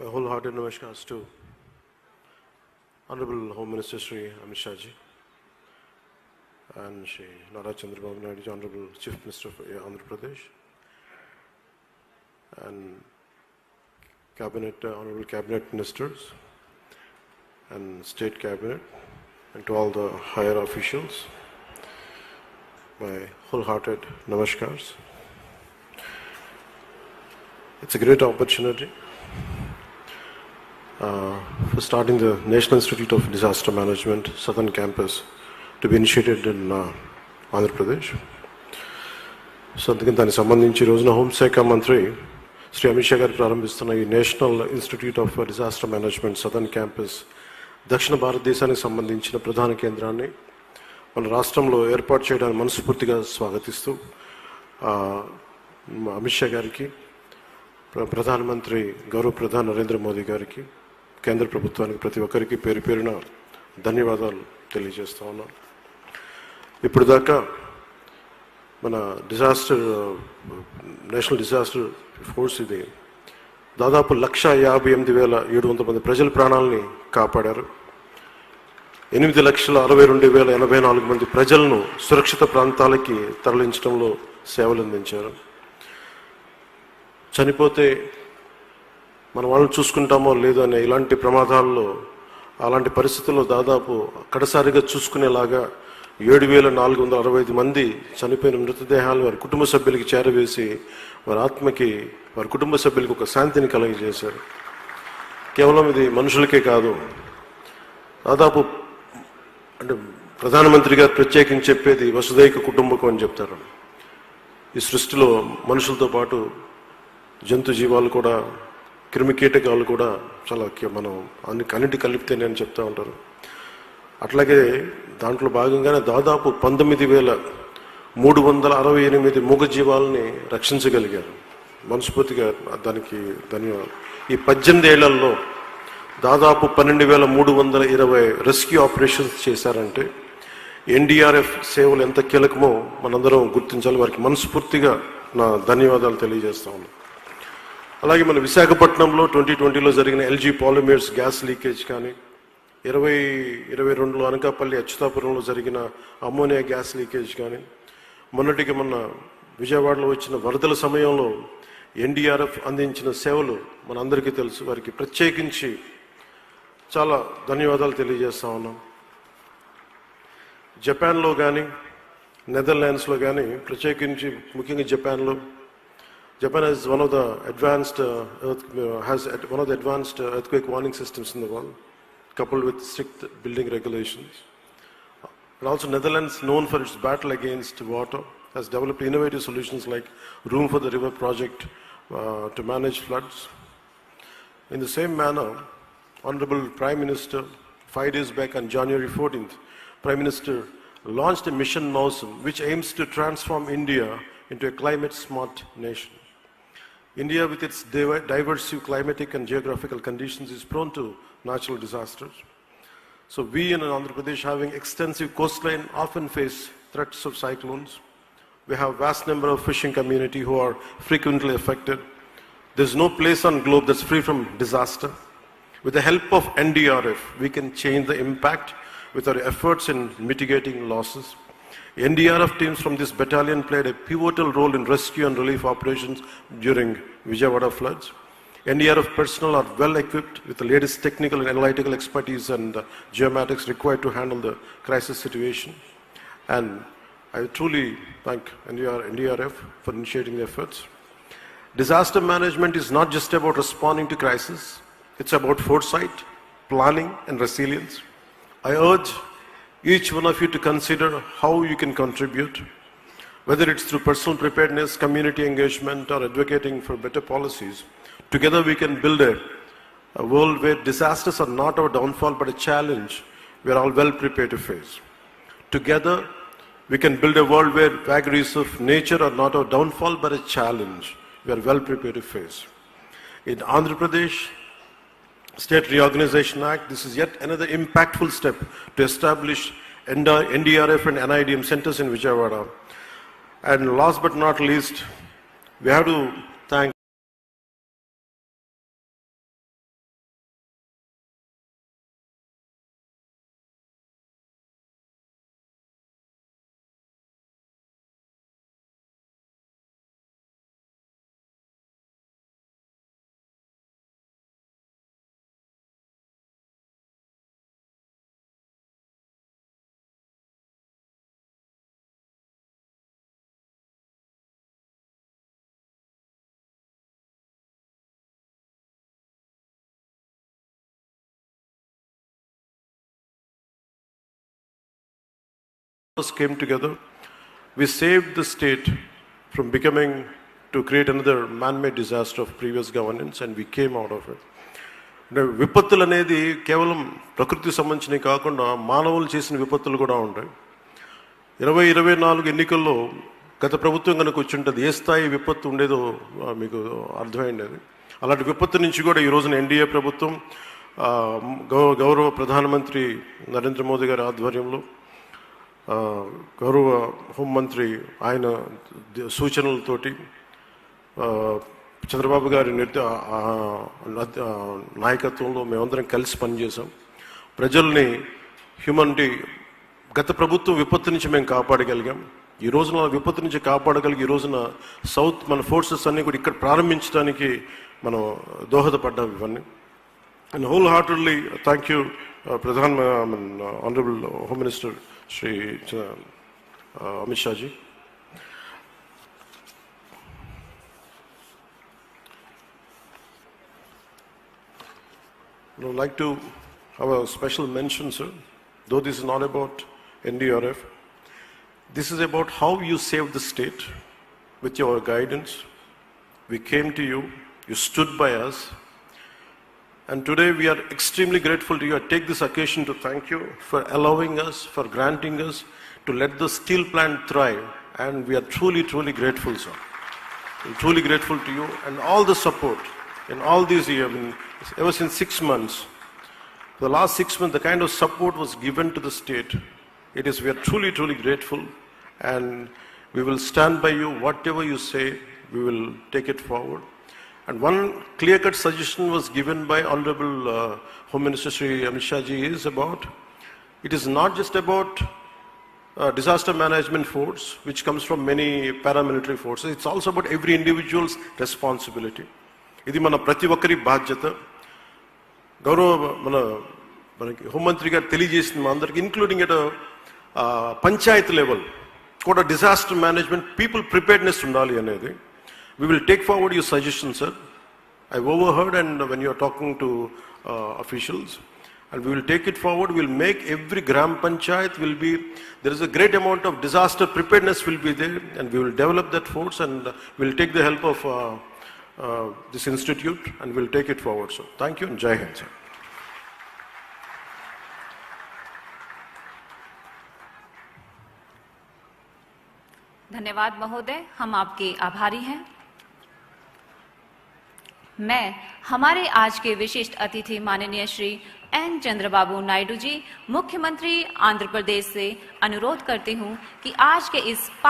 My wholehearted namaskars to Honorable Home Minister Sri Amit Shah ji and Sri Nara Chandrababu Naidu, Honorable Chief Minister of Andhra Pradesh, and Cabinet, uh, Honorable Cabinet Ministers, and State Cabinet, and to all the higher officials, my wholehearted namaskars. It's a great opportunity uh, for starting the National Institute of Disaster Management Southern Campus to be initiated in uh, Andhra Pradesh. So అందుకని దానికి సంబంధించి రోజున హోంశాఖ మంత్రి శ్రీ అమిత్ షా గారు ప్రారంభిస్తున్న ఈ National Institute of Disaster Management Southern campus దక్షిణ భారతదేశానికి సంబంధించిన ప్రధాన కేంద్రాన్ని మన రాష్ట్రంలో ఏర్పాటు చేయడానికి మనస్ఫూర్తిగా స్వాగతిస్తూ అమిత్ షా గారికి ప్రధానమంత్రి గౌరవ ప్రధాని నరేంద్ర మోదీ గారికి కేంద్ర ప్రభుత్వానికి ప్రతి ఒక్కరికి పేరు పేరున ధన్యవాదాలు తెలియజేస్తూ ఉన్నాను. ఇప్పుడు దాకా మన డిజాస్టర్ నేషనల్ డిజాస్టర్ ఫోర్స్ ఇది దాదాపు లక్ష యాభై ఎనిమిది వేల ఏడు వందల మంది ప్రజల ప్రాణాలని కాపాడారు. ఎనిమిది లక్షల అరవై రెండు వేల ఎనభై నాలుగు మంది ప్రజలను సురక్షిత ప్రాంతాలకి తరలించడంలో సేవలు అందించారు చనిపోతే మన వాళ్ళని చూసుకుంటామో లేదో అనే ఇలాంటి ప్రమాదాల్లో అలాంటి పరిస్థితుల్లో దాదాపు కడసారిగా చూసుకునేలాగా ఏడు వేల నాలుగు వందల అరవై ఐదు మంది చనిపోయిన మృతదేహాలు వారి కుటుంబ సభ్యులకి చేరవేసి వారి ఆత్మకి వారి కుటుంబ సభ్యులకి ఒక శాంతిని కలగజేశారు. కేవలం ఇది మనుషులకే కాదు. దాదాపు అంటే ప్రధానమంత్రి గారు ప్రత్యేకించి చెప్పేది వసుదైక కుటుంబకం అని చెప్తారు. ఈ సృష్టిలో మనుషులతో పాటు జంతు జీవాలు కూడా క్రిమి కీటకాలు కూడా చాలా మనం అన్ని కన్నిటి కలిపితేనే అని చెప్తా ఉంటారు. అట్లాగే దాంట్లో భాగంగానే దాదాపు పంతొమ్మిది వేల మూడు వందల అరవై ఎనిమిది మూగ జీవాలని రక్షించగలిగారు. మనస్ఫూర్తిగా దానికి ధన్యవాదాలు. ఈ పద్దెనిమిది ఏళ్ళలో దాదాపు పన్నెండు వేల మూడు వందల ఇరవై రెస్క్యూ ఆపరేషన్స్ చేశారంటే ఎన్డీఆర్ఎఫ్ సేవలు ఎంత కీలకమో మనందరం గుర్తించాలి. వారికి మనస్ఫూర్తిగా నా ధన్యవాదాలు తెలియజేస్తా ఉన్నాను. అలాగే మన విశాఖపట్నంలో ట్వంటీ ట్వంటీలో జరిగిన ఎల్జీ పాలిమేర్స్ గ్యాస్ లీకేజ్ కానీ ఇరవై ఇరవై రెండులో అనకాపల్లి అచ్యుతాపురంలో జరిగిన అమ్మోనియా గ్యాస్ లీకేజ్ కానీ మొన్నటికి మొన్న విజయవాడలో వచ్చిన వరదల సమయంలో ఎన్డీఆర్ఎఫ్ అందించిన సేవలు మనందరికీ తెలుసు. వారికి ప్రత్యేకించి చాలా ధన్యవాదాలు తెలియజేస్తా ఉన్నాం. జపాన్లో కానీ నెదర్లాండ్స్లో కానీ ప్రత్యేకించి ముఖ్యంగా జపాన్లో Japan one of the advanced uh, earth, uh, has ad- one of the advanced uh, earthquake warning systems in the world, coupled with strict building regulations. And also Netherlands, known for its battle against water, has developed innovative solutions like Room for the River project uh, to manage floods. In the same manner, Honorable Prime Minister, five days back on January 14th, Prime Minister launched a mission Mausam, which aims to transform India into a climate-smart nation. India, with its diverse climatic and geographical conditions, is prone to natural disasters. So we in Andhra Pradesh, having extensive coastline, often face threats of cyclones. We have vast number of fishing community who are frequently affected. There's no place on globe that's free from disaster. With the help of NDRF, we can change the impact with our efforts in mitigating losses. NDRF teams from this battalion played a pivotal role in rescue and relief operations during Vijayawada floods. NDRF personnel are well equipped with the latest technical and analytical expertise and uh, geomatics required to handle the crisis situation. And I truly thank NDR, NDRF for initiating the efforts. Disaster management is not just about responding to crisis, it's about foresight, planning, and resilience. I urge each one of you to consider how you can contribute, whether it's through personal preparedness, community engagement, or advocating for better policies. Together, we can build a, a world where disasters are not our downfall but a challenge we are all well prepared to face. Together, we can build a world where vagaries of nature are not our downfall but a challenge we are well prepared to face. In Andhra Pradesh, State Reorganization Act, this is yet another impactful step to establish NDRF and NIDM centers in Vijayawada. And last but not least, we have to us came together. We saved the state from becoming to create another man-made disaster of previous governance, and we came out of it. విపత్తులు అనేది కేవలం ప్రకృతికి సంబంధించినవి కాకుండా మానవులు చేసిన విపత్తులు కూడా ఉంటాయి ఇరవై ఇరవై నాలుగు ఎన్నికల్లో గత ప్రభుత్వం కనుక వచ్చింటుంది ఏ స్థాయి విపత్తు ఉండేదో మీకు అర్థమైండేది అలాంటి విపత్తు నుంచి కూడా ఈ రోజున ఎన్డీఏ ప్రభుత్వం గౌ- గౌరవ ప్రధానమంత్రి నరేంద్ర మోదీ గారి ఆధ్వర్యంలో గౌరవ హోంమంత్రి ఆయన సూచనలతోటి చంద్రబాబు గారి నిర్ద నాయకత్వంలో మేమందరం కలిసి పనిచేసాం ప్రజల్ని హ్యూమనిటీ గత ప్రభుత్వం విపత్తు నుంచి మేము కాపాడగలిగాం. ఈ రోజున విపత్తు నుంచి కాపాడగలిగి ఈ రోజున సౌత్ మన ఫోర్సెస్ అన్ని కూడా ఇక్కడ ప్రారంభించడానికి మనం దోహదపడ్డాం ఇవన్నీ. And wholeheartedly uh, thank you, uh, Pradhan, uh, Honorable Home Minister Sri uh, uh Amit Shahji. I would like to have a special mention, sir, though this is not about NDRF. This is about how you saved the state with your guidance. We came to you, you stood by us, and today we are extremely grateful to you. I take this occasion to thank you for allowing us, for granting us to let the steel plant thrive, and we are truly, truly grateful, sir. Truly grateful to you and all the support in all these years, I mean, ever since six months. The last six months, the kind of support was given to the state. It is, we are truly, truly grateful and we will stand by you. Whatever you say, we will take it forward. And one clear-cut suggestion was given by Honorable uh, Home Minister Sri Amit Shah ji is about, it is not just about uh, disaster management force, which comes from many paramilitary forces. It's also about every individual's responsibility. ఇది మన ప్రతి ఒక్కరి బాధ్యత గౌరవ మన మనకి హోంమంత్రి గారు తెలియజేసింది మా అందరికి ఇంక్లూడింగ్ ఎట్ పంచాయత్ లెవెల్ కూడా డిజాస్టర్ మేనేజ్మెంట్ పీపుల్ ప్రిపేర్డ్నెస్ ఉండాలి అనేది we will take forward your suggestion, sir. I've overheard and when you're talking to uh, officials, and we will take it forward. We'll make every gram panchayat will be, there is a great amount of disaster preparedness will be there and we will develop that force and we'll take the help of uh, uh, this institute and we'll take it forward. So thank you and Jai Hind, sir. धन्यवाद महोदय हम आपके आभारी हैं मैं, हमारे आज के विशिष्ट अतिथि माननीय श्री एन. चंद्रबाबू नायडू जी, मुख्यमंत्री आंध्र प्रदेश से अनुरोध करती हूँ कि आज के इस